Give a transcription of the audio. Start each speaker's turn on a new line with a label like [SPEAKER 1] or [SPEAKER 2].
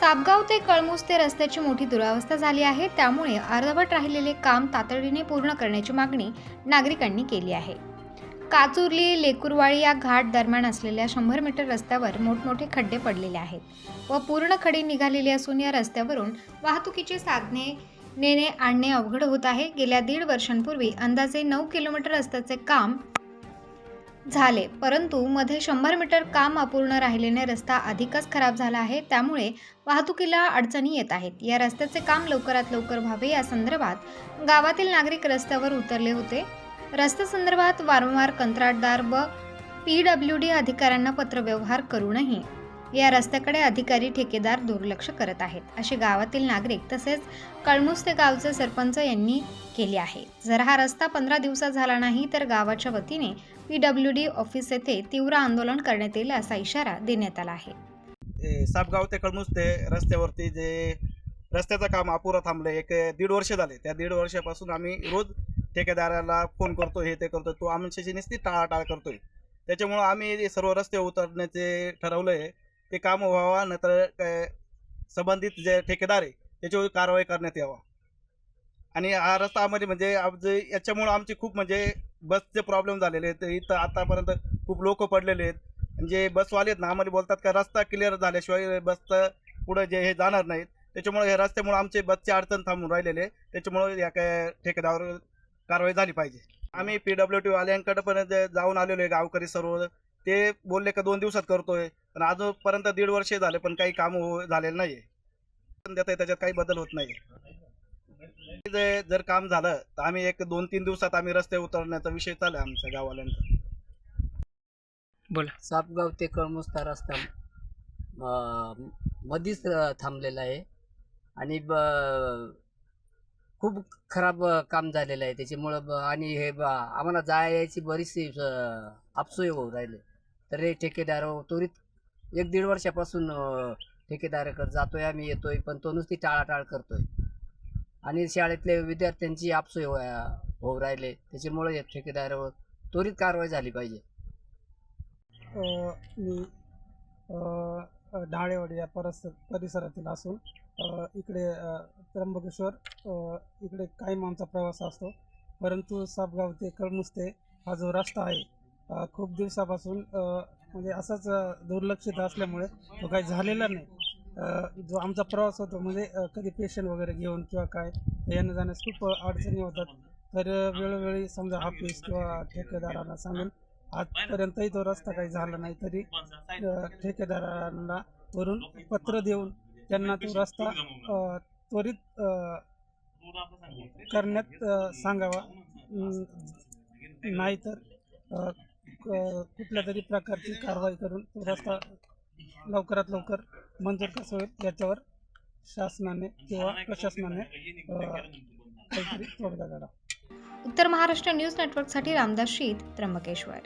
[SPEAKER 1] सापगाव ते कळमूस ते रस्त्याची मोठी दुरावस्था झाली आहे. त्यामुळे अर्धवट राहिलेले काम तातडीने पूर्ण करण्याची मागणी नागरिकांनी केली आहे. काचुर्ली लेकुरवाळी या घाट दरम्यान असलेल्या शंभर मीटर रस्त्यावर मोठमोठे खड्डे पडलेले आहेत व पूर्ण खडी निघालेली असून या रस्त्यावरून वाहतुकीची साधने नेणे आणणे अवघड होत आहे. गेल्या दीड वर्षांपूर्वी अंदाजे नऊ किलोमीटर रस्त्याचे काम झाले. परंतु मध्ये शंभर मीटर काम अपूर्ण राहिल्याने रस्ता अधिकच खराब झाला आहे. त्यामुळे वाहतुकीला अडचणी येत आहेत. या रस्त्याचे काम लवकरात लवकर व्हावे या संदर्भात गावातील नागरिक रस्त्यावर उतरले होते. रस्त्यासंदर्भात वारंवार कंत्राटदार व पी डब्ल्यू डी अधिकाऱ्यांना पत्रव्यवहार करूनही या रस्त्याकडे अधिकारी ठेकेदार दुर्लक्ष करत आहेत. असे गावातील नागरिक तसेच कळमुस ते गावचे सरपंच यांनी केले आहे. जर हा रस्ता पंधरा दिवसात झाला नाही तर गावाच्या वतीने पी डब्ल्यू डी ऑफिस येथे तीव्र आंदोलन करण्यात येईल असा इशारा देण्यात आला आहे.
[SPEAKER 2] सापगाव ते कळमुस ते रस्त्यावरती जे रस्त्याचं काम अपुरं थांबलं एक दीड वर्ष झाले. त्या दीड वर्षापासून आम्ही रोज ठेकेदाराला फोन करतो हे ते करतो. तो आमच्याशी नुसती टाळाटाळ करतोय. त्याच्यामुळं आम्ही सर्व रस्ते उतरण्याचे ठरवलं आहे ते काम व्हावा नंतर काय संबंधित जे ठेकेदार आहे त्याच्यावर कारवाई करण्यात यावा. आणि हा रस्ता म्हणजे म्हणजे आमचे याच्यामुळं आमचे खूप म्हणजे बसचे प्रॉब्लेम झालेले आहेत. इथं आतापर्यंत खूप लोक पडलेले आहेत. जे बसवाले आहेत ना आम्हाला बोलतात का रस्ता क्लिअर झाल्याशिवाय बसचं पुढं जे हे जाणार नाहीत. त्याच्यामुळे हे रस्त्यामुळे आमचे बसची अडचण थांबून राहिलेले त्याच्यामुळं त्याच्यामुळे या काय ठेकेदारावर कारवाई झाली पाहिजे. आम्ही पी डब्ल्यू टी वाल्यांकडे पण जे जाऊन आलेलो आहे गावकरी सर्व. ते बोलले का दोन दिवसात करतोय. पण अजूनपर्यंत दीड वर्ष झाले पण काही काम हो झालेलं नाही आहे त्याच्यात काही बदल होत नाही जे जर काम झालं तर आम्ही एक दोन तीन दिवसात आम्ही रस्ते उतरण्याचा विषय चालू आहे आमच्या गाववाल्यांचा.
[SPEAKER 3] बोला.
[SPEAKER 4] सापगाव ते कळमुस्ता रस्ता अं, मधीच अं, थांबलेला आहे. आणि ब खूप खराब अं, काम झालेलं आहे. त्याच्यामुळं ब आणि हे ब आम्हाला जाय यायची बरीचशी अं, अपसोय होऊ राहिले. तर हे ठेकेदार त्वरित एक दीड वर्षापासून ठेकेदाराकडे जातोय आम्ही येतोय पण तो नुसती टाळाटाळ करतोय. आणि शाळेतले विद्यार्थ्यांची आपसोय हो, होऊ राहिले. त्याच्यामुळे या ठेकेदारावर त्वरित कारवाई झाली पाहिजे.
[SPEAKER 5] मी ढाळेवाडी या परस परिसरातील असून इकडे त्र्यंबकेश्वर इकडे कायम आमचा प्रवास असतो. परंतु सापगाव ते कळमुस्ते हा जो रस्ता आहे खूप दिवसापासून म्हणजे असाच दुर्लक्षित असल्यामुळे तो काही झालेला नाही. जो आमचा प्रवास होतो म्हणजे कधी पेशंट वगैरे घेऊन किंवा काय येणं जाण्यास खूप अडचणी होतात. तर वेळोवेळी समजा ऑफिस किंवा ठेकेदारांना सांगून आजपर्यंतही तो रस्ता काही झाला नाही तरी ठेकेदारांना वरून पत्र देऊन त्यांना तो रस्ता त्वरित करण्यात सांगावा. नाहीतर कुठल्या तरी प्रकारची कारवाई करून तो रस्ता लवकरात लवकर मंजूर कसं होईल याच्यावर शासनाने किंवा प्रशासनाने काहीतरी तोडगा काढा.
[SPEAKER 1] उत्तर महाराष्ट्र न्यूज नेटवर्कसाठी रामदास शीत त्र्यंबकेश्वर.